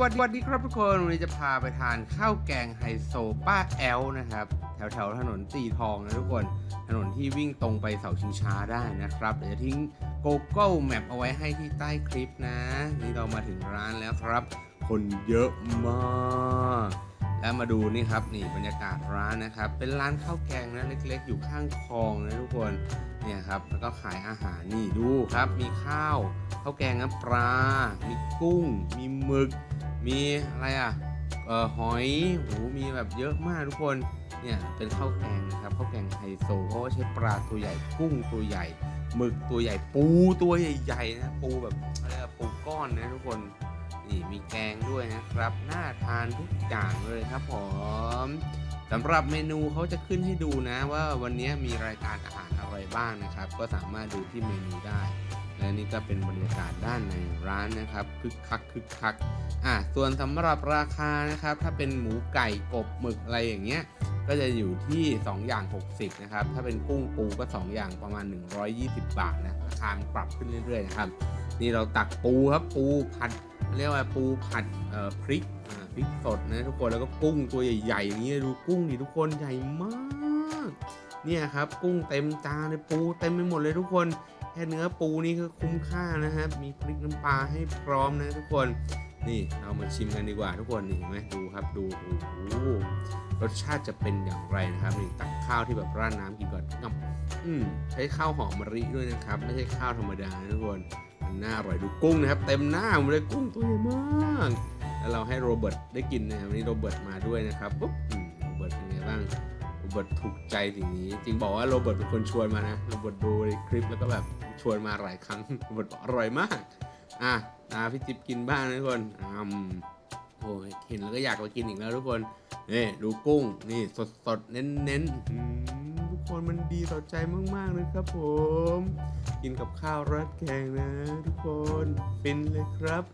วันวันนี้ครับทุกคนวันนี้จะพาไปทานข้าวแกงไฮโซป้าแอลนะครับ แถวแถวถนนสีทองนะทุกคนถนนที่วิ่งตรงไปเสาชิงช้าได้นะครับเดี๋ยวจะทิ้ง Google Map เอาไว้ให้ที่ใต้คลิปนะ นี่เรามาถึงร้านแล้วครับ คนเยอะมาก แล้วมาดูนี่ครับนี่บรรยากาศร้านนะครับ เป็นร้านข้าวแกงนะเล็กๆ อยู่ข้างคลองนะทุกคนเนี่ยครับแล้วก็ขายอาหารนี่ดูครับ มีข้าวข้าวแกงน้ำปลา มีกุ้ง มีหมึก มีอะไรอะเอ่อหอยหูมีแบบเยอะมากทุกคนเนี่ยเป็นข้าวแกงนะครับข้าวแกงไฮโซเพราะว่าใช้ปลาตัวใหญ่กุ้งตัวใหญ่หมึกตัวใหญ่ปูตัวใหญ่ๆนะปูแบบอะไรอะปูก้อนนะทุกคนนี่มีแกงด้วยนะครับน่าทานทุกอย่างเลยครับผม สำหรับเมนูเขาจะขึ้นให้ดูนะว่าวันนี้มีรายการอาหารอะไรบ้างนะครับ ก็สามารถดูที่เมนูได้ และนี่ก็เป็นบรรยากาศด้านในร้านนะครับคึกคักคึกคักอะส่วนสำหรับราคานะครับ ถ้าเป็นหมูไก่กบหมึกอะไรอย่างเงี้ยก็จะอยู่ที่ 2 อย่าง 60 นะครับ ถ้าเป็นกุ้งปูก็ 2 อย่างประมาณ 120 บาทนะ ราคาปรับขึ้นเรื่อยๆนะครับ นี่เราตักปูครับ ปูผัด เรียกว่าปูผัดเอ่อพริกอ่าพริกสดนะทุกคนแล้วก็กุ้งตัวใหญ่ๆอย่างนี้ดูกุ้งดิทุกคนใหญ่มากเนี่ยครับกุ้งเต็มจานเลยปูเต็มไปหมดเลยทุกคนแค่เนื้อปูนี่ก็คุ้มค่านะครับ มีพริกน้ำปลาให้พร้อมนะทุกคน นี่เรามาชิมกันดีกว่าทุกคนนี่เห็นไหมดูครับดูโอ้โหรสชาติจะเป็นอย่างไรนะครับนี่ตักข้าวที่แบบราดน้ำกินก่อนอืมใช้ข้าวหอมมะริด้วยนะครับ ไม่ใช่ข้าวธรรมดานะทุกคน นน่าอร่อยดูกุ้งนะครับ เต็มหน้าหมดเลยกุ้งตัวใหญ่มาก แล้วเราให้โรเบิร์ตได้กินนะครับวันนี้โรเบิร์ตมาด้วยนะครับปุ๊บโรเบิร์ตเป็นไงบ้างโรเบิร์ตถูกใจสิ่งนี้ จริงบอกว่าโรเบิร์ตเป็นคนชวนมานะโรเบิร์ตดูในคลิปแล้วก็แบบชวนมาหลายครั้งโรเบิร์ตบอกอร่อยมากอะตาพี่จิ๊บกินบ้างนะทุกคนอืมโอ้ยเห็นแล้วก็อยากมากินอีกแล้วทุกคนนี่ดูกุ้งนี่สดสดๆเน้นเน้นๆ คนมันดีต่อใจมากๆเลยครับผม กินกับข้าวราดแกงนะ ทุกคนฟินเลยครับ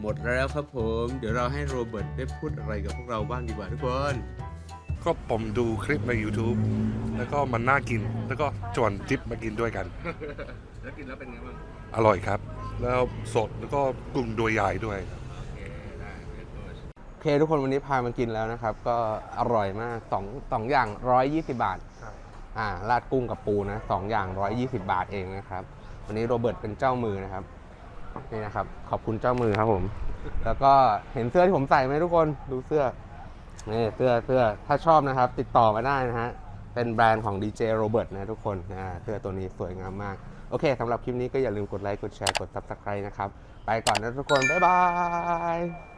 หมดแล้วครับผม เดี๋ยวเราให้โรเบิร์ตได้พูดอะไรกับพวกเราบ้างดีกว่าทุกคนก็ผมดูคลิปใน YouTube แล้วก็มันน่ากิน แล้วก็ชวนจิ๊บมากินด้วยกัน แล้วกินแล้วเป็นไงบ้าง อร่อยครับ แล้วสดแล้วก็กุ้งตัวใหญ่ด้วยครับโอ เคทุกคนวันนี้พามากินแล้วนะครับ ก็อร่อยมากสองสองอย่างร้อยยี่สิบาทอ่าราดกุ้งกับปูนะสองอย่างร้อยยี่สิบาทเองนะครับ วันนี้โรเบิร์ตเป็นเจ้ามือนะครับนี่นะครับ ขอบคุณเจ้ามือครับผม แล้วก็เห็นเสื้อที่ผมใส่ไหมทุกคนดูเสื้อนี่เสื้อเสื้อถ้าชอบนะครับ ติดต่อมาได้นะฮะเป็นแบรนด์ของดีเจโรเบิร์ตนะทุกคนอ่าเสื้อตัวนี้สวยงามมากโอเคสำหรับคลิปนี้ก็อย่าลืมกดไลค์กดแชร์กด subscribe นะครับ ไปก่อนนะทุกคน บ๊ายบาย